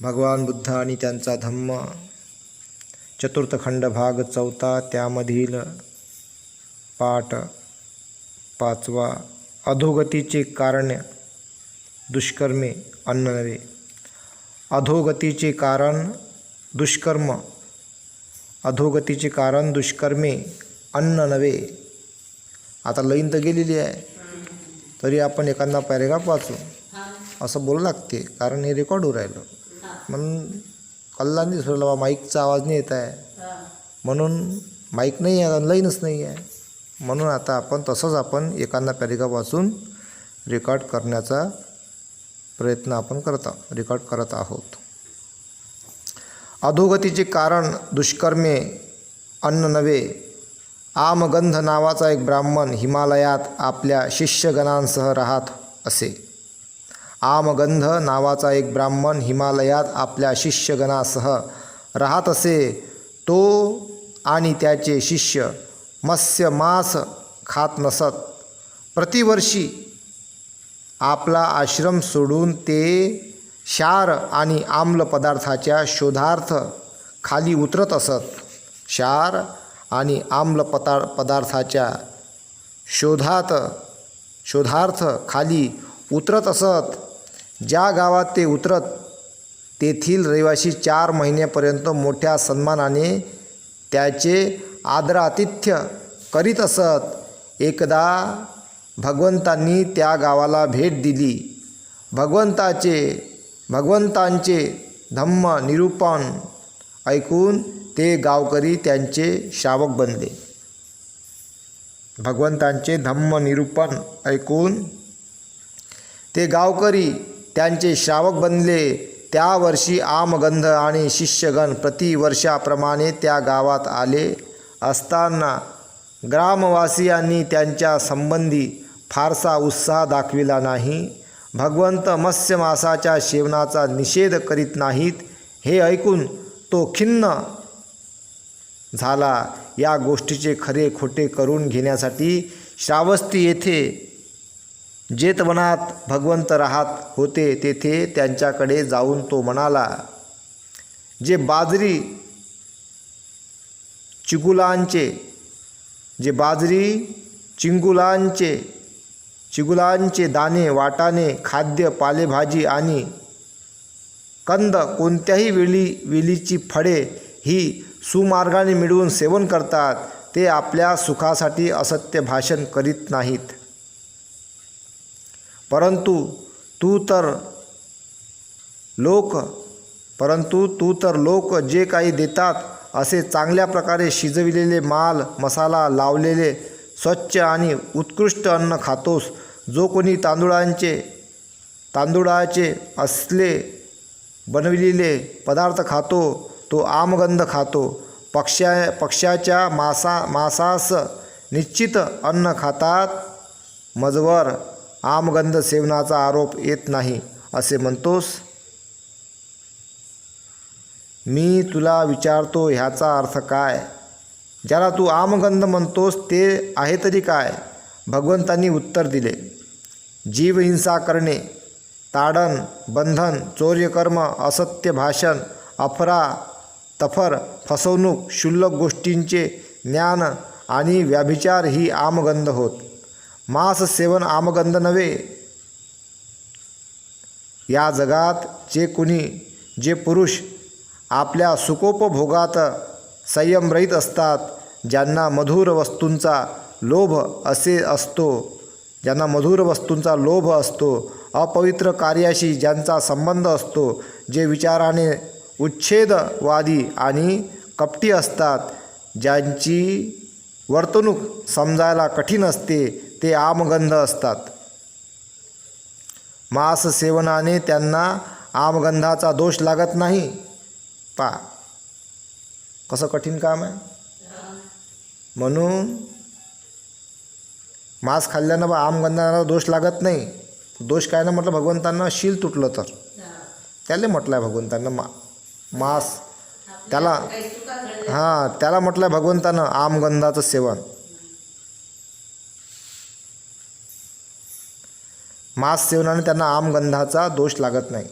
भगवान बुद्ध आणि त्यांचा धम्म. चतुर्थ खंड भाग चौथा त्यामधील पाठ पाचवा अधोगतीचे कारण दुष्कर्मे अन्न नव्हे. अधोगतीचे कारण दुष्कर्म. अधोगतीचे कारण दुष्कर्मे अन्न नव्हे. आता लईन तर गेलेली आहे. तरी आपण एखादा पॅरेग्राफ वाचू. असं बोलू लागते. कारण हे रेकॉर्ड होऊ राहिलं. म्हणून कल्लांनी सोडलं बा माईकचा आवाज नाही येत आहे. म्हणून माईक नाही आहे लाईनच नाही आहे. म्हणून आता आपण तसंच आपण पॅरेग्राफ वाचून रेकॉर्ड करण्याचा प्रयत्न आपण करत आहोत रेकॉर्ड करत आहोत. अधोगतीचे कारण दुष्कर्मे अन्न नव्हे. आमगंध नावाचा एक ब्राह्मण हिमालयात आपल्या शिष्यगणांसह राहत असे. आमगंध नावाचा एक ब्राह्मण हिमालयात आपल्या शिष्यगणासह राहत असे. तो आणि त्याचे शिष्य मत्स्य मांस खात नसत. प्रतिवर्षी आपला आश्रम सोडून ते क्षार आणि आम्ल पदार्थाच्या शोधार्थ खाली उतरत असत. क्षार आणि आम्ल पता पदार्थाच्या शोधात शोधार्थ खाली उतरत असत. ज्या गावात ते उतरत तेथील रहिवासी चार महिन्यापर्यंत मोठ्या सन्मानाने त्याचे आदरातिथ्य करीत असत. एकदा भगवंतांनी त्या गावाला भेट दिली. भगवंताचे भगवंतांचे धम्म निरूपण ऐकून ते गावकरी त्यांचे शावक बनले. भगवंतांचे धम्म निरूपण ऐकून ते गावकरी त्यांचे श्रावक बनले. त्या वर्षी आमगंध आणि शिष्यगण प्रतिवर्षाप्रमाणे त्या गावात आले असताना ग्रामवासियांनी त्यांच्या संबंधी फारसा उत्साह दाखविला नाही. भगवंत मत्स्य मासाच्या सेवनाचा निषेध करीत नाहीत. हे ऐकून तो खिन्न झाला. या गोष्टीचे खरे खोटे करून घेण्यासाठी श्रावस्ती येथे जेतवनात भगवंत राहत होते तेथे त्यांच्याकडे जाऊन तो म्हणाला जे बाजरी चिगुलांचे जे बाजरी चिंगुलांचे चिगुलांचे दाणे वाटाणे खाद्य पालेभाजी आणि कंद कोणत्याही वेळी वेलीची फळे ही सुमार्गाने मिळवून सेवन करतात ते आपल्या सुखासाठी असत्य भाषण करीत नाहीत. परंतु तू तर लोक परंतु तू तर लोक जे काही देतात असे चांगल्या प्रकारे शिजविलेले माल मसाला लावलेले स्वच्छ आणि उत्कृष्ट अन्न खातोस. जो कोणी तांदुळांचे तांदुळाचे असले बनविलेले पदार्थ खातो तो आमगंध खातो. पक्ष्या पक्ष्याच्या मासा मासास निश्चित अन्न खातात मजवर. आमगंध सेवनाचा आरोप येत नाही असे म्हणतोस? मी तुला विचारतो ह्याचा अर्थ काय? ज्याला तू आमगंध म्हणतोस ते आहे तरी काय? भगवंतांनी उत्तर दिले जीवहिंसा करणे ताडण बंधन चौर्यकर्म असत्य भाषण अफरा तफर फसवणूक क्षुल्लक गोष्टींचे ज्ञान आणि व्याभिचार ही आमगंध होत. मांस सेवन आमगंध नव्हे या जगात जे कुणी जे पुरुष आपल्या सुकोपभोगात संयमरहित असतात ज्यांना मधुर वस्तूंचा लोभ असे असतो ज्यांना मधुर वस्तूंचा लोभ असतो अपवित्र कार्याशी ज्यांचा संबंध असतो जे विचाराने उच्छेदवादी आणि कपटी असतात ज्यांची वर्तणूक समजायला कठीण असते ते आमगंध असतात. मांस सेवनाने त्यांना आमगंधाचा दोष लागत नाही. पा. कसं कठीण काम आहे? म्हणून मांस खाल्ल्यानं बा आमगंधाला दोष लागत नाही. दोष काय ना म्हटलं भगवंतांना शील तुटलं तर. त्याला म्हटलं आहे भगवंतांना मा मांस. त्याला हां त्याला म्हटलं आहे भगवंतानं आमगंधाचं सेवन. मांस सेवनाने त्यांना आमगंधाचा दोष लागत नाही.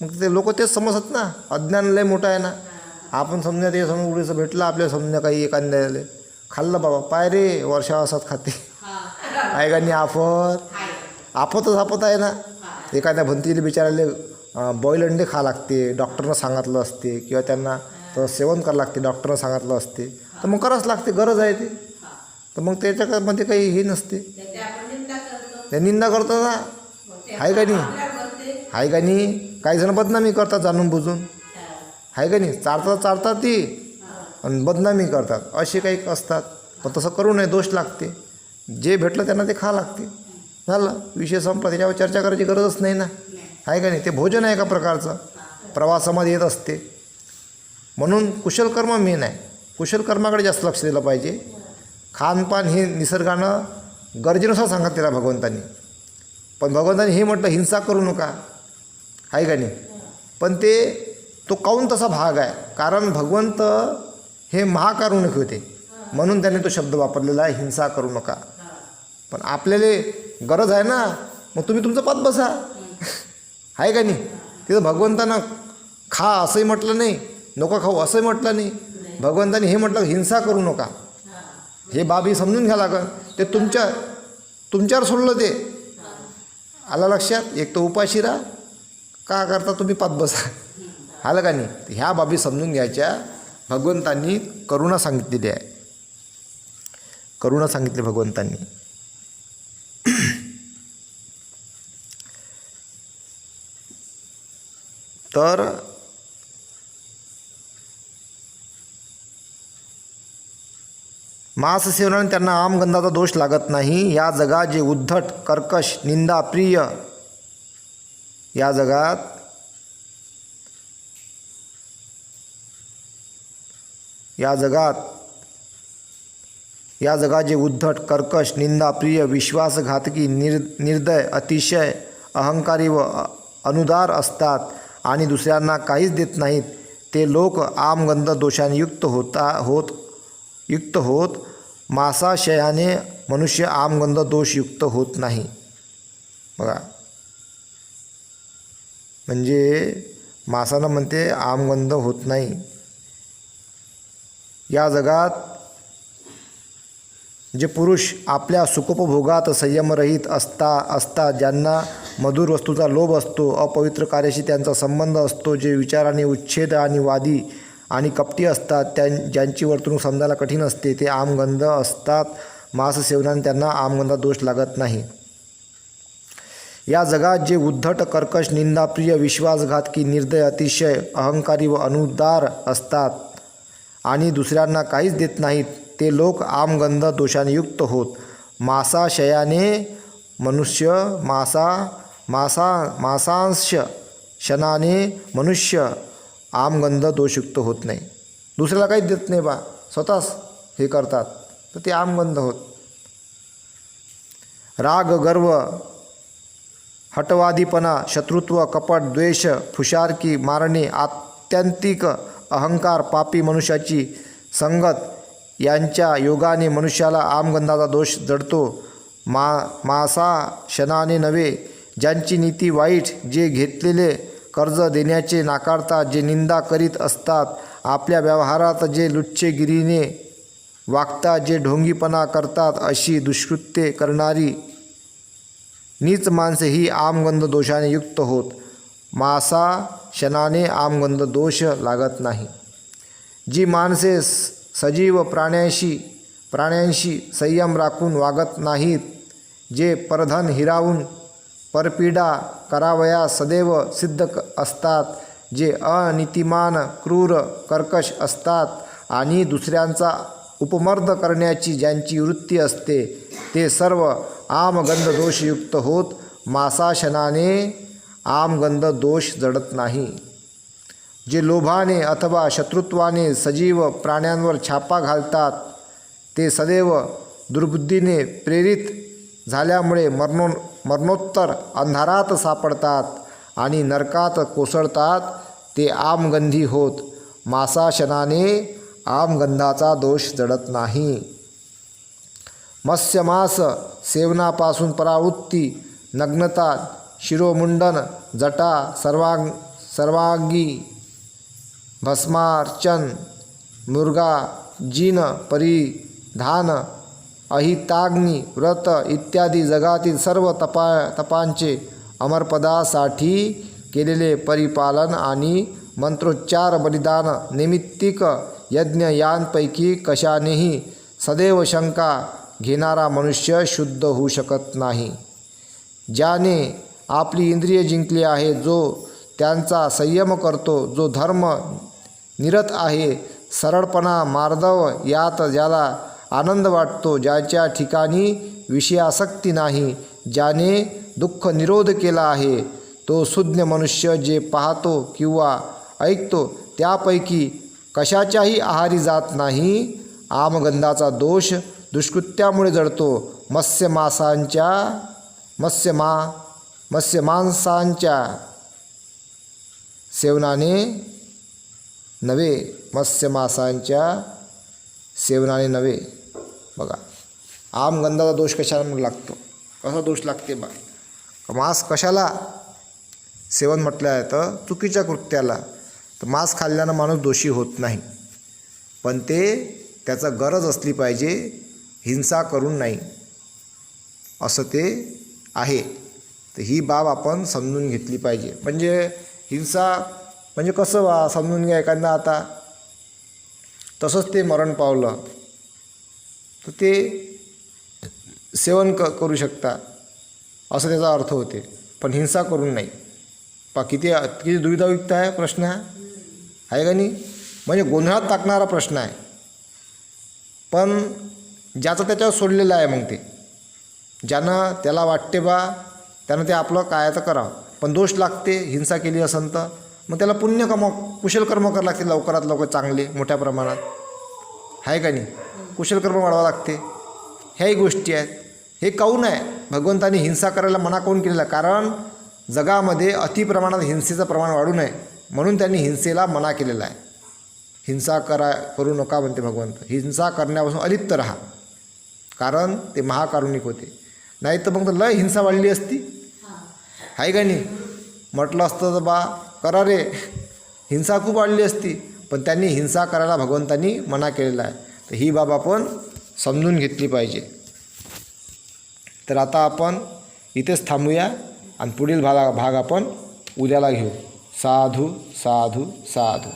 मग ते लोक तेच समजतात ना. अज्ञान लय मोठं आहे ना. आपण समजा ते समजा उडीचं भेटलं आपल्या समजा काही एखाद्याला. खाल्लं बाबा पाय रे वर्षा असत खाते. नाही आफत. आफतच आफत आहे ना. एखाद्या भंतीला बिचारायला बॉईल अंडे खा लागते. डॉक्टरनं सांगितलं असते किंवा त्यांना तर सेवन करावं लागते डॉक्टरनं सांगितलं असते. तर मग करावंच लागते गरज आहे ते. तर मग त्याच्यामध्ये काही हे नसते. ते निंदा करतात ना आहे का नाही? आहे का नाही? काही जण बदनामी करतात जाणून बुजून. आहे का नाही? चारतात चारतात ती आणि बदनामी करतात. असे काही असतात. पण तसं करू नये दोष लागते. जे भेटलं त्यांना ते खा लागते. झालं. विषय संपला. त्याच्यावर चर्चा करायची गरजच नाही ना. आहे का नाही? ते भोजन आहे एका प्रकारचं. प्रवासामध्ये येत असते. म्हणून कुशलकर्म मेन आहे. कुशलकर्माकडे जास्त लक्ष दिलं पाहिजे. खानपान हे निसर्गानं गरजेनुसार सांगत त्याला भगवंतांनी. पण भगवंतांनी हे म्हटलं हिंसा करू नका. आहे का नाही? पण ते तो काऊन तसा भाग आहे? कारण भगवंत हे महाकारुणिक होते. म्हणून त्याने तो शब्द वापरलेला आहे हिंसा करू नका. पण आपल्याला गरज आहे ना? मग तुम्ही तुमचं पद बसा. आहे का नाही? तिथं भगवंतानं खा असंही म्हटलं नाही नको खाऊ असंही म्हटलं नाही. भगवंताने हे म्हटलं हिंसा करू नका. हे बाबी समजून घ्या लागल. ते तुमच्या तुमच्यावर सोडलं ते. आलं लक्षात? एक तर उपाशी राहा. का करता तुम्ही? पात बसा. आलं का नाही? ह्या बाबी समजून घ्यायच्या. भगवंतांनी करुणा सांगितलेली आहे. करुणा सांगितली भगवंतांनी. तर मांस सेवनाने त्यांना आमगंधाचा दोष लागत नाही. या जगात जे उद्धट कर्कश निंदा प्रिय या जगात या जगात या जगात जे उद्धट कर्कश निंदा प्रिय विश्वासघातकी निर् निर्दय अतिशय अहंकारी व अनुदार असतात आणि दुसऱ्यांना काहीच देत नाहीत ते लोक आमगंध दोषांयुक्त होता होत युक्त होत मासाशयाने मनुष्य आमगंध दोषयुक्त होत नाही. बघा. म्हणजे मासानं म्हणते आमगंध होत नाही. या जगात जे पुरुष आपल्या सुखोपभोगात संयमरहित असता असतात ज्यांना मधुर वस्तूचा लोभ असतो अपवित्र कार्याशी त्यांचा संबंध असतो जे विचाराने उच्छेद आणि वादी आणि कपटी असतात त्यां ज्यांची वर्तणूक समजायला कठीण असते ते आमगंध असतात. मांस सेवनाने त्यांना आमगंधा दोष लागत नाही. या जगात जे उद्धट कर्कश निंदाप्रिय विश्वासघातकी निर्दय अतिशय अहंकारी व अनुदार असतात आणि दुसऱ्यांना काहीच देत नाहीत ते लोक आमगंध दोषाने युक्त होत. मासाशयाने मनुष्य मासा मासा मासांश क्षणाने मनुष्य आमगंध दोषयुक्त होत नाही. दुसऱ्याला काहीच देत नाही बा. स्वतःच हे करतात. तर ते आमगंध होत. राग गर्व हटवादीपणा शत्रुत्व कपट द्वेष फुशारकी मारणे आत्यंतिक अहंकार पापी मनुष्याची संगत यांच्या योगाने मनुष्याला आमगंधाचा दोष जडतो. मा मासा शनाने नव्हे ज्यांची नीती वाईट जे घेतलेले कर्ज देण्याचे नाकारतात जे निंदा करीत असतात आपल्या व्यवहारात जे लुच्चेगिरीने वागतात जे ढोंगीपणा करतात अशी दुष्कृत्ये करणारी नीच माणसे ही आमगंध दोषाने युक्त होत. मासा क्षणाने आमगंध दोष लागत नाही. जी माणसे स- सजीव प्राण्यांशी प्राण्यांशी संयम राखून वागत नाहीत जे परधन हिरावून परपीडा करावया सदैव सिद्ध क- असतात जे अनितिमान क्रूर कर्कश असतात आणि दुसऱ्यांचा उपमर्द करण्याची ज्यांची वृत्ती असते ते सर्व आमगंध दोषयुक्त होत मासाशनाने आमगंध दोष जडत नाही. जे लोभाने अथवा शत्रुत्वाने सजीव प्राण्यांवर छापा घालतात ते सदैव दुर्बुद्धीने प्रेरित झाल्यामुळे मरणो मरणोत्तर अंधारात सापडतात आणि नरकात कोसळतात ते आमगंधी होत. मासाशनाने आमगंधाचा दोष जडत नाही. मत्स्यमास सेवनापासून परावृत्ती नग्नता शिरोमुंडन जटा सर्वांग सर्वांगी भस्मार्चन मुर्गा जिन परिधान अहिताग्नी व्रत इत्यादी जगातील सर्व तपा तपांचे अमरपदासाठी केलेले परिपालन आणि मंत्रोच्चार बलिदान निमित्तिक यज्ञ यांपैकी कशानेही सदैव शंका घेणारा मनुष्य शुद्ध होऊ शकत नाही. ज्याने आपली इंद्रिय जिंकली आहे जो त्यांचा संयम करतो जो धर्म निरत आहे सरळपणा मार्दव यात ज्याला आनंद वाटतो ज्याच्या ठिकाणी विषयासक्ती नाही ज्याने दुःख निरोध केला आहे तो सुज्ञ मनुष्य जे पाहतो किंवा ऐकतो त्यापैकी कशाच्याही आहारी जात नाही. आमगंधाचा दोष दुष्कृत्यामुळे जडतो. मत्स्यमासांच्या मत्स्यमा मत्स्यमांसांच्या सेवनाने नव्हे मत्स्यमासांच्या सेवनाने नव्हे. बघा. आमगंधाचा दोष कशाला लागतो? कसा दोष लागते बा? मांस कशाला? सेवन म्हटलं आहे तर चुकीच्या कृत्याला. तर मांस खाल्ल्यानं माणूस दोषी होत नाही. पण ते त्याचं गरज असली पाहिजे हिंसा करून नाही. असं ते आहे. तर ही बाब आपण समजून घेतली पाहिजे. म्हणजे हिंसा म्हणजे कसं वा समजून घ्या एखादा आता. तसंच ते मरण पावलं. तर ते सेवन क करू शकता. असं त्याचा अर्थ होते. पण हिंसा करून नाही. पा किती किती दुविधायुक्त आहे प्रश्न हा? आहे का नाही? म्हणजे गोंधळात टाकणारा प्रश्न आहे. पण ज्याचं त्याच्यावर सोडलेलं आहे मग ते. ज्यानं त्याला वाटते बा त्यानं ते आपलं काय तर करावं. पण दोष लागते हिंसा केली असन तर. मग त्याला पुण्य कम कुशल कर्म करावं लागते लवकरात लवकर चांगले मोठ्या प्रमाणात. आहे का नाही? कुशल कर्म वाढवावं लागते. ह्याही गोष्टी आहेत. हे काऊन आहे? भगवंताने हिंसा करायला मना काऊन केलेला? आहे? कारण जगामध्ये अतिप्रमाणात हिंसेचं प्रमाण वाढू नये म्हणून त्यांनी हिंसेला मना केलेला आहे. हिंसा करा करू नका म्हणते भगवंत. हिंसा करण्यापासून अलिप्त राहा. कारण ते महाकारुणिक होते. नाही तर मग तर लय हिंसा वाढली असती. आहे का नाही? म्हटलं असतं तर बा करा रे. हिंसा खूप वाढली असती. पण त्यांनी हिंसा करायला भगवंतांनी मना केलेला आहे. तर ही बाब आपण समजून घेतली पाहिजे. तर आता आपण इथेच थांबूया आणि पुढील भागा भाग आपण उद्याला घेऊ. साधू साधू साधू.